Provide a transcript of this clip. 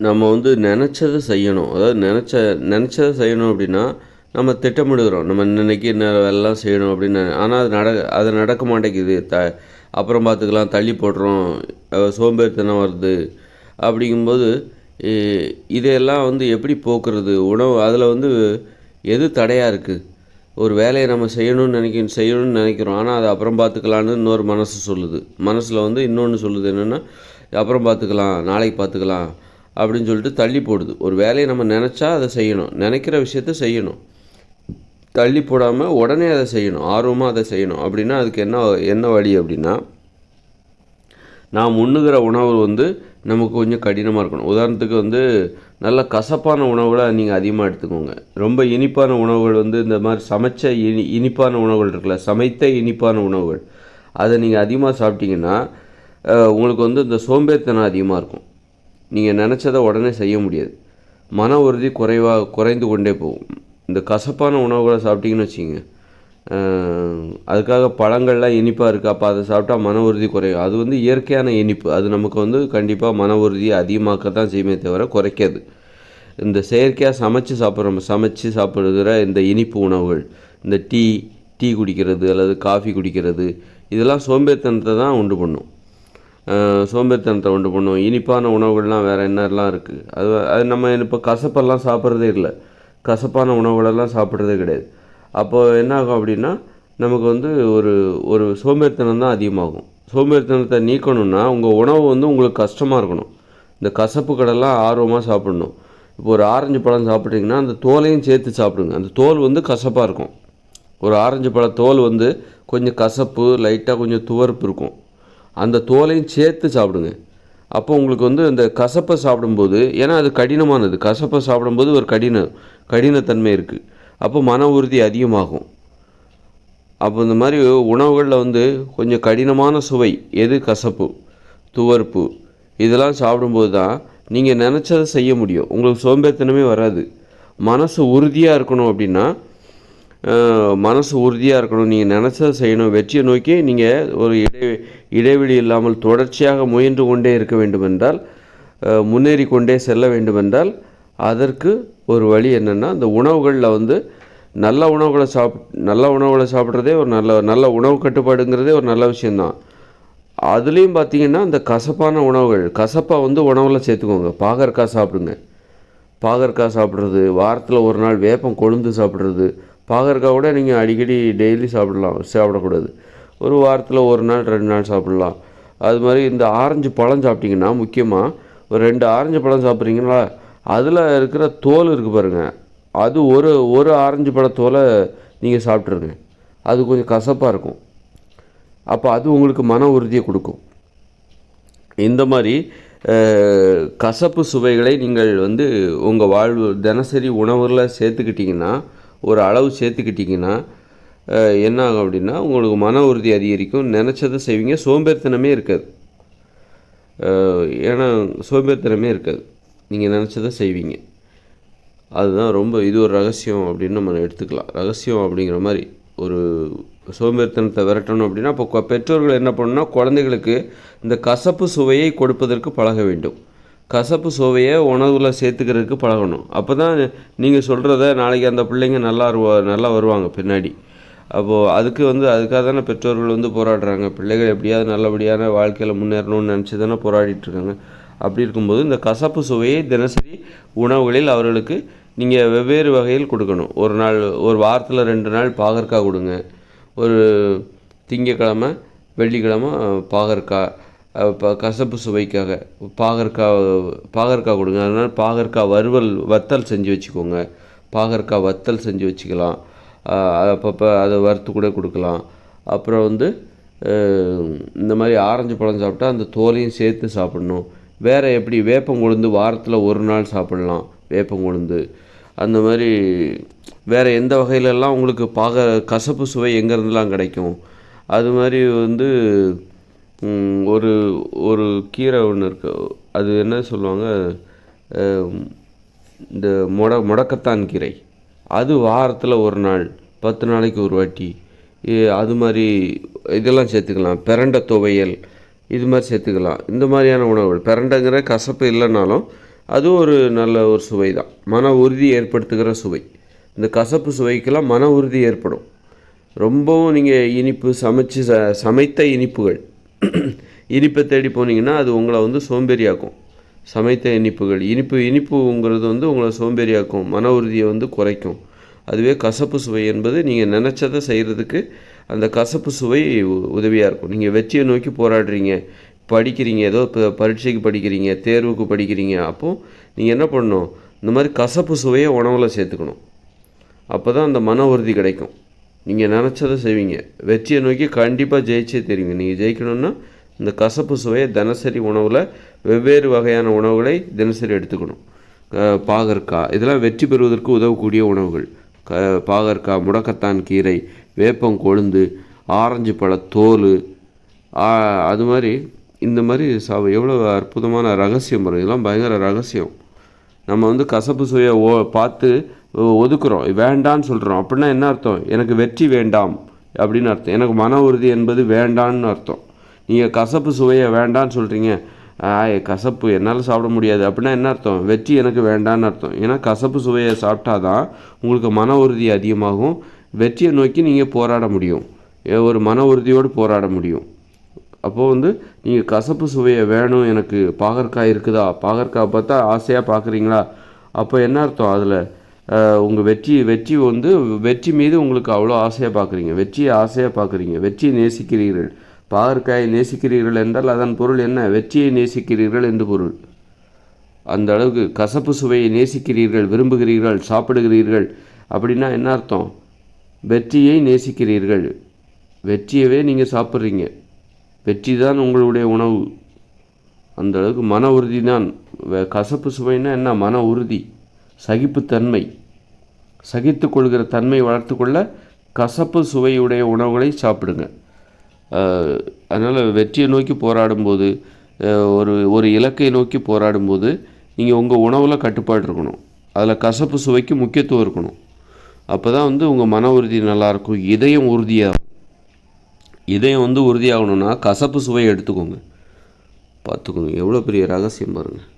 நம்ம வந்து நினச்சதை செய்யணும். அதாவது நினச்ச நினச்சத செய்யணும் அப்படின்னா நம்ம திட்டமிடுகிறோம். நம்ம இன்னைக்கு என்ன எல்லாம் செய்யணும் அப்படின்னு. ஆனால் அது நட அது நடக்க மாட்டேங்குது. த அப்புறம் பார்த்துக்கலாம் தள்ளி போடுறோம். சோம்பேறித்தனம் வருது. அப்படிங்கும்போது இதையெல்லாம் வந்து எப்படி போக்குறது? உணவு அதில் வந்து எது தடையாக இருக்குது ஒரு வேலையை நம்ம செய்யணும்னு நினைக்க செய்யணும்னு நினைக்கிறோம். ஆனால் அது அப்புறம் பார்த்துக்கலான்னு இன்னொரு மனசு சொல்லுது. மனசில் வந்து இன்னொன்று சொல்லுது என்னென்னா அப்புறம் பார்த்துக்கலாம் நாளைக்கு பார்த்துக்கலாம். அப்படின்னு சொல்லிட்டு தள்ளி போடுது. ஒரு வேலையை நம்ம நினச்சா அதை செய்யணும். நினைக்கிற விஷயத்த செய்யணும். தள்ளி போடாமல் உடனே அதை செய்யணும். ஆர்வமாக அதை செய்யணும். அப்படின்னா அதுக்கு என்ன என்ன வழி அப்படின்னா நாம் உண்ணுகிற உணவு வந்து நமக்கு கொஞ்சம் கடினமாக இருக்கணும். உதாரணத்துக்கு வந்து நல்ல கசப்பான உணவுகளை நீங்கள் அதிகமாக எடுத்துக்கோங்க. ரொம்ப இனிப்பான உணவுகள் வந்து இந்த மாதிரி சமைச்ச இனி இனிப்பான உணவுகள் இருக்குல்ல சமைத்த இனிப்பான உணவுகள். அதை நீங்கள் அதிகமாக சாப்பிட்டீங்கன்னா உங்களுக்கு வந்து இந்த சோம்பேறித்தனம் அதிகமாக இருக்கும். நீங்கள் நினச்சதை உடனே செய்ய முடியாது. மன உறுதி குறைவாக குறைந்து கொண்டே போகும். இந்த கசப்பான உணவுகளை சாப்பிட்டீங்கன்னு வச்சுங்க அதுக்காக பழங்கள்லாம் இனிப்பாக இருக்குது அப்போ அதை சாப்பிட்டா மன உறுதி குறையும். அது வந்து இயற்கையான இனிப்பு. அது நமக்கு வந்து கண்டிப்பாக மன உறுதியை அதிகமாக்க தான் செய்யுமே தவிர குறைக்காது. இந்த செயற்கையாக சமைச்சு சாப்பிட்றோம் சமைச்சு சாப்பிடுகிற இந்த இனிப்பு உணவுகள் இந்த டீ டீ குடிக்கிறது அல்லது காஃபி குடிக்கிறது இதெல்லாம் சோம்பேறித்தனத்தை தான் உண்டு பண்ணும். சோம்பேறித்தனத்தை உண்டு பண்ணும் இனிப்பான உணவுகள்லாம் வேறு என்னெல்லாம் இருக்குது அது அது நம்ம இப்போ கசப்பெல்லாம் சாப்பிட்றதே இல்லை. கசப்பான உணவுகளெல்லாம் சாப்பிட்றதே கிடையாது. அப்போது என்ன ஆகும் அப்படின்னா நமக்கு வந்து ஒரு ஒரு சோம்பேறித்தனம் தான் அதிகமாகும். சோம்பேறித்தனத்தை நீக்கணும்னா உங்கள் உணவு வந்து உங்களுக்கு கஷ்டமாக இருக்கணும். இந்த கசப்பு கடலாம் ஆர்வமாக சாப்பிடணும். இப்போ ஒரு ஆரஞ்சு பழம் சாப்பிட்டிங்கன்னா அந்த தோலையும் சேர்த்து சாப்பிடுங்க. அந்த தோல் வந்து கசப்பாக இருக்கும். ஒரு ஆரஞ்சு பழ தோல் வந்து கொஞ்சம் கசப்பு லைட்டாக கொஞ்சம் துவர்ப்பு இருக்கும். அந்த தோலையும் சேர்த்து சாப்பிடுங்க. அப்போ உங்களுக்கு வந்து அந்த கசப்பை சாப்பிடும்போது ஏன்னா அது கடினமானது. கசப்பை சாப்பிடும்போது ஒரு கடின கடினத்தன்மை இருக்குது அப்போ மன உறுதி அதிகமாகும். அப்போ இந்த மாதிரி உணவுகளில் வந்து கொஞ்சம் கடினமான சுவை எது கசப்பு துவர்ப்பு இதெல்லாம் சாப்பிடும்போது தான் நீங்கள் நினச்சதை செய்ய முடியும். உங்களுக்கு சோம்பேறித்தனமே வராது. மனசு உறுதியாக இருக்கணும் அப்படின்னா மனசு உறுதியாக இருக்கணும். நீங்கள் நினச்சதை செய்யணும். வெற்றியை நோக்கி நீங்கள் ஒரு இடை இடைவெளி இல்லாமல் தொடர்ச்சியாக முயன்று கொண்டே இருக்க வேண்டுமென்றால் முன்னேறி கொண்டே செல்ல வேண்டுமென்றால் அதற்கு ஒரு வழி என்னென்னா இந்த உணவுகளில் வந்து நல்ல உணவுகளை சாப் நல்ல உணவுகளை சாப்பிட்றதே ஒரு நல்ல நல்ல உணவு கட்டுப்பாடுங்கிறதே ஒரு நல்ல விஷயந்தான் அதுலேயும் பார்த்தீங்கன்னா இந்த கசப்பான உணவுகள் கசப்பாக வந்து உணவில் சேர்த்துக்கோங்க. பாகற்காய் சாப்பிடுங்க. பாகற்காய் சாப்பிட்றது வாரத்தில் ஒரு நாள் வேப்பம் கொழுந்து சாப்பிட்றது பாகற்காய் கூட நீங்கள் அடிக்கடி டெய்லி சாப்பிடலாம் சாப்பிடக்கூடாது. ஒரு வாரத்தில் ஒரு நாள் ரெண்டு நாள் சாப்பிடலாம். அது மாதிரி இந்த ஆரஞ்சு பழம் சாப்பிட்டிங்கன்னா முக்கியமாக ஒரு ரெண்டு ஆரஞ்சு பழம் சாப்பிட்றீங்களா? அதில் இருக்கிற தோல் இருக்குது பாருங்கள் அது ஒரு ஒரு ஆரஞ்சு பழத்தோலை நீங்கள் சாப்பிட்ருங்க அது கொஞ்சம் கசப்பாக இருக்கும். அப்போ அது உங்களுக்கு மன உறுதியை கொடுக்கும். இந்த மாதிரி கசப்பு சுவைகளை நீங்கள் வந்து உங்கள் வாழ்வு தினசரி உணவுல சேர்த்துக்கிட்டிங்கன்னா ஒரு அளவு சேர்த்துக்கிட்டிங்கன்னா என்ன ஆகும் அப்படின்னா உங்களுக்கு மன உறுதி அதிகரிக்கும். நினச்சதை செய்வீங்க. சோம்பேறித்தனமே இருக்காது. ஏன்னா சோம்பேறித்தனமே இருக்காது. நீங்கள் நினச்சதை செய்வீங்க. அதுதான் ரொம்ப இது ஒரு ரகசியம் அப்படின்னு நம்ம எடுத்துக்கலாம். ரகசியம் அப்படிங்கிற மாதிரி ஒரு சோம்பேறித்தனத்தை விரட்டணும் அப்படின்னா இப்போ பெற்றோர்கள் என்ன பண்ணணும்னா குழந்தைகளுக்கு இந்த கசப்பு சுவையை கொடுப்பதற்கு பழக வேண்டும். கசப்பு சுவையை உணவில் சேர்த்துக்கிறதுக்கு பழகணும். அப்போ தான் நீங்கள் சொல்கிறத நாளைக்கு அந்த பிள்ளைங்க நல்லா வருவா நல்லா வருவாங்க பின்னாடி. அப்போது அதுக்கு வந்து அதுக்காக தானே பெற்றோர்கள் வந்து போராடுறாங்க. பிள்ளைகள் எப்படியாவது நல்லபடியான வாழ்க்கையில் முன்னேறணும்னு நினச்சி தானே போராடிட்டுருக்காங்க அப்படி இருக்கும்போது இந்த கசப்பு சுவையை தினசரி உணவுகளில் அவர்களுக்கு நீங்கள் வெவ்வேறு வகையில் கொடுக்கணும். ஒரு நாள் ஒரு வாரத்தில் ரெண்டு நாள் பாகற்காய் கொடுங்க. ஒரு திங்கக்கிழமை வெள்ளிக்கிழமை பாகற்காய் இப்போ கசப்பு சுவைக்காக பாகற்காய் பாகற்காய் கொடுங்க. அதனால் பாகற்காய் வறுவல் வத்தல் செஞ்சு வச்சுக்கோங்க. பாகற்காய் வத்தல் செஞ்சு வச்சுக்கலாம். அப்பப்போ அதை வறுத்து கூட கொடுக்கலாம். அப்புறம் வந்து இந்த மாதிரி ஆரஞ்சு பழம் சாப்பிட்டா அந்த தோலையும் சேர்த்து சாப்பிடணும். வேறு எப்படி? வேப்பங்கொழுந்து வாரத்தில் ஒரு நாள் சாப்பிடலாம். வேப்பங்கொழுந்து அந்த மாதிரி வேறு எந்த வகையிலெல்லாம் உங்களுக்கு பாக கசப்பு சுவை எங்கேருந்துலாம் கிடைக்கும்? அது மாதிரி வந்து ஒரு ஒரு கீரை ஒன்று இருக்கு. அது என்ன சொல்லுவாங்க? இந்த முட முடக்கத்தான் கீரை. அது வாரத்தில் ஒரு நாள் பத்து நாளைக்கு ஒரு வாட்டி. அது மாதிரி இதெல்லாம் சேர்த்துக்கலாம். பிரண்டை துவையல் இது மாதிரி சேர்த்துக்கலாம். இந்த மாதிரியான உணவுகள். பிரண்டைங்கிற கசப்பு இல்லைனாலும் அதுவும் ஒரு நல்ல ஒரு சுவை தான். மன உறுதி ஏற்படுத்துகிற சுவை. இந்த கசப்பு சுவைக்கெல்லாம் மன உறுதி ஏற்படும். ரொம்பவும் நீங்கள் இனிப்பு சமைச்சு ச சமைத்த இனிப்புகள். இனிப்பை தேடி போனீங்கன்னா அது உங்களை வந்து சோம்பேறியாக்கும். சமைத்த இனிப்புகள் இனிப்பு இனிப்புங்கிறது வந்து உங்களை சோம்பேறியாக்கும் மன உறுதியை வந்து குறைக்கும். அதுவே கசப்பு சுவை என்பது நீங்கள் நினச்சதை செய்கிறதுக்கு அந்த கசப்பு சுவை உதவியாக இருக்கும். நீங்கள் வெற்றியை நோக்கி போராடுறீங்க படிக்கிறீங்க ஏதோ இப்போ பரீட்சைக்கு படிக்கிறீங்க தேர்வுக்கு படிக்கிறீங்க அப்போது நீங்கள் என்ன பண்ணணும்? இந்த மாதிரி கசப்பு சுவையை உணவில் சேர்த்துக்கணும். அப்போ தான் அந்த மன உறுதி கிடைக்கும். நீங்கள் நினச்சதை செய்வீங்க. வெற்றியை நோக்கி கண்டிப்பாக ஜெயிச்சே தெரியுங்க. நீங்கள் ஜெயிக்கணும்னா இந்த கசப்பு சுவையை தினசரி உணவில் வெவ்வேறு வகையான உணவுகளை தினசரி எடுத்துக்கணும். பாகற்காய். இதெல்லாம் வெற்றி பெறுவதற்கு உதவக்கூடிய உணவுகள். க பாகற்காய் முடக்கத்தான் கீரை வேப்பம் கொழுந்து ஆரஞ்சு பழ தோல் அது மாதிரி இந்த மாதிரி சா எவ்வளோ அற்புதமான ரகசியம் வரும் இதெல்லாம் பயங்கர ரகசியம். நம்ம வந்து கசப்பு சுவையை ஓ பார்த்து ஒதுக்குறோம். வேண்டான்னு சொல்கிறோம் அப்படின்னா என்ன அர்த்தம்? எனக்கு வெற்றி வேண்டாம் அப்படின்னு அர்த்தம். எனக்கு மன உறுதி என்பது வேண்டான்னு அர்த்தம். நீங்கள் கசப்பு சுவையை வேண்டான்னு சொல்கிறீங்க ஆய் கசப்பு என்னால் சாப்பிட முடியாது. அப்படின்னா என்ன அர்த்தம்? வெற்றி எனக்கு வேண்டான்னு அர்த்தம். ஏன்னா கசப்பு சுவையை சாப்பிட்டா தான் உங்களுக்கு மன உறுதி அதிகமாகும். வெற்றியை நோக்கி நீங்கள் போராட முடியும். ஏ, ஒரு மன உறுதியோடு போராட முடியும். அப்போது வந்து நீங்கள் கசப்பு சுவையை வேணும். எனக்கு பாகற்காய் இருக்குதா? பாகற்காய் பார்த்தா ஆசையாக பார்க்குறீங்களா? அப்போ என்ன அர்த்தம் அதில்? உங்கள் வெற்றி வெற்றி வந்து வெற்றி மீது உங்களுக்கு அவ்வளோ ஆசையாக பார்க்குறீங்க. வெற்றியை ஆசையாக பார்க்குறீங்க. வெற்றியை நேசிக்கிறீர்கள். பாகற்காயை நேசிக்கிறீர்கள் என்றால் அதன் பொருள் என்ன? வெற்றியை நேசிக்கிறீர்கள் என்று பொருள். அந்த அளவுக்கு கசப்பு சுவையை நேசிக்கிறீர்கள் விரும்புகிறீர்கள் சாப்பிடுகிறீர்கள் அப்படின்னா என்ன அர்த்தம்? வெற்றியை நேசிக்கிறீர்கள். வெற்றியவே நீங்கள் சாப்பிட்றீங்க. வெற்றி தான் உங்களுடைய உணவு. அந்த அளவுக்கு மன உறுதி தான். கசப்பு சுவைன்னா என்ன? மன உறுதி. சகிப்புத்தன்மை. சகித்து கொள்கிற தன்மை வளர்த்துக்கொள்ள கசப்பு சுவையுடைய உணவுகளை சாப்பிடுங்க. அதனால் வெற்றியை நோக்கி போராடும்போது ஒரு ஒரு இலக்கை நோக்கி போராடும்போது நீங்கள் உங்கள் உணவில் கட்டுப்பாடு இருக்கணும். அதில் கசப்பு சுவைக்கு முக்கியத்துவம் இருக்கணும். அப்போ தான் வந்து உங்கள் மன உறுதி நல்லாயிருக்கும் இதயம் உறுதியாகும். இதயம் வந்து உறுதியாகணும்னா கசப்பு சுவையை எடுத்துக்கோங்க. பார்த்துக்கோங்க. எவ்வளோ பெரிய ரகசியம் பாருங்கள்